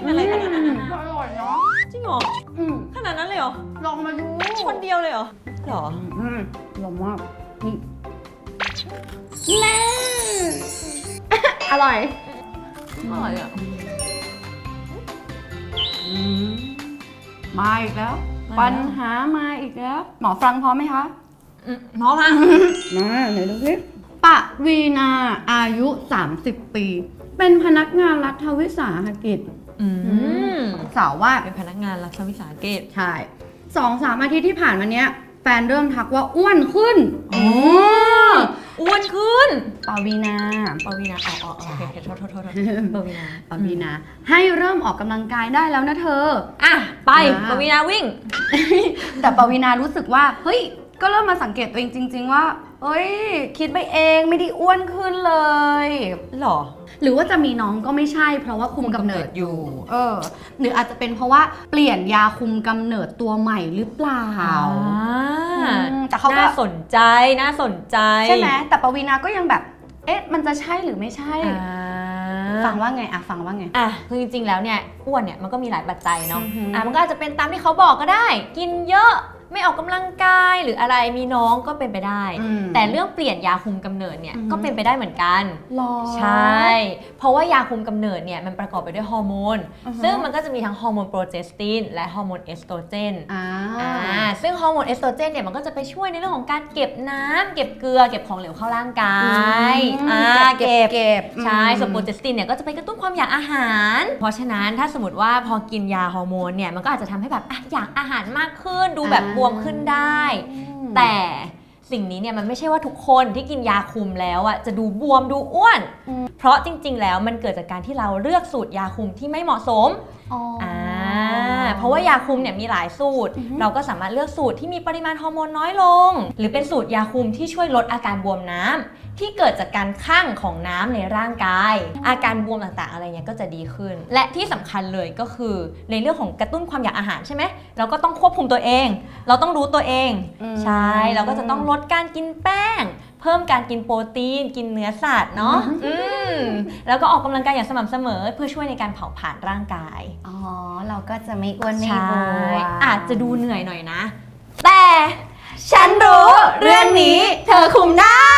ินอะไรขนาดนั้นอร่อยเนาะจริงเหรอขนาดนั้นเลยเหรอลองมาดูคนเดียวเลยเหรอหรออืมลอยมากนี่แม่อร่อยอร่อยอะมาอีกแล้ว ปัญหามาอีกแล้ว หมอฟังพร้อมไหมคะพร้อมอะมาไหนดูสิปะวีนาอายุ 30 ปี เป็นพนักงานรัฐวิสาหกิจอืมสาวว่าเป็นพนักงานรัฐวิสาหกิจใช่สองสามอาทิตย์ที่ผ่านมาเนี้ยแฟนเริ่มทักว่าอ้วนขึ้นอ๋ออ้วนขึ้นปาวีนาปวีนาอ๋ออ๋อโอเคโทษโทษโทษโทษปวีนาปาวีนา ให้เริ่มออกกำลังกายได้แล้วนะเธอ อะ ไปอ่าปวีนาวิ่ง แต่ปาวีนารู้สึกว่า เฮ้ย ก็เริ่มมาสังเกตตัวเองจริง ๆ ว่า เอ้ย คิดไปเองไม่ได้อ้วนขึ้นเลย หรอ หรือว่าจะมีน้องก็ไม่ใช่ เพราะว่าคุมกำเนิดอยู่ เออ หรืออาจจะเป็นเพราะว่าเปลี่ยนยาคุมกำเนิดตัวใหม่หรือเปล่าอ่า อืมแต่เขาก็ น่าสนใจน่าสนใจใช่ไหมแต่ปวีนาก็ยังแบบ เอ๊ะ มันจะใช่หรือไม่ใช่ อ่าฟังว่าไงอะฟังว่าไง อะคือจริงๆแล้วเนี่ยอ้วนเนี่ยมันก็มีหลายปัจจัยเนาะอือหืออ่ อะมันก็อาจจะเป็นตามที่เขาบอกก็ได้ กินเยอะ ไม่ออกกำลังกายหรืออะไรมีน้องก็เป็นไปได้ อืม แต่เรื่องเปลี่ยนยาคุมกำเนิดเนี่ยอือหือก็เป็นไปได้เหมือนกัน หรอ ใช่ เพราะว่ายาคุมกำเนิดเนี่ยมันประกอบไปด้วยฮอร์โมน อือหือซึ่งมันก็จะมีทั้งฮอร์โมนโปรเจสตินและฮอร์โมนเอสโตรเจนอ่า อ่าซึ่งฮอร์โมนเอสโตรเจนเนี่ยมันก็จะไปช่วยในเรื่องของการเก็บน้ำเก็บเกลือ เก็บของเหลวเข้าร่างกายอืมอ่าเก็บ เก็บใช่อืมส่วนโปรเจสตินเนี่ยก็จะไปกระตุ้นความอยากอาหาร เพราะฉะนั้นถ้าสมมติว่าพอกินยาฮอร์โมนเนี่ยมันก็อาจจะทำให้แบบอะอยากอาหารมากขึ้น ดูแบบบวมขึ้นได้ แต่สิ่งนี้เนี่ยมันไม่ใช่ว่าทุกคนที่กินยาคุมแล้วอะจะดูบวมดูอ้วนอืมเพราะจริง ๆ แล้วมันเกิดจากการที่เราเลือกสูตรยาคุมที่ไม่เหมาะสมอ๋อออ่าเพราะว่ายาคุมเนี่ยมีหลายสูตรอือฮึเราก็สามารถเลือกสูตรที่มีปริมาณฮอร์โมนน้อยลง หรือเป็นสูตรยาคุมที่ช่วยลดอาการบวมน้ำ ที่เกิดจากการข้างของน้ำในร่างกาย อาการบวมต่างๆ อะไรเงี้ยก็จะดีขึ้น และที่สำคัญเลยก็คือในเรื่องของกระตุ้นความอยากอาหารใช่ไหมเราก็ต้องควบคุมตัวเอง เราต้องรู้ตัวเองอืมใช่เราก็จะต้องลดการกินแป้ง เพิ่มการกินโปรตีน กินเนื้อสัตว์เนาะอืมแล้วก็ออกกำลังกายอย่างสม่ำเสมอ เพื่อช่วยในการเผาผลาญร่างกายอ๋อเราก็จะไม่อ้วนไม่ใช่บวมอาจจะดูเหนื่อยหน่อยนะ แต่ฉันรู้เรื่องนี้เธอคุมได้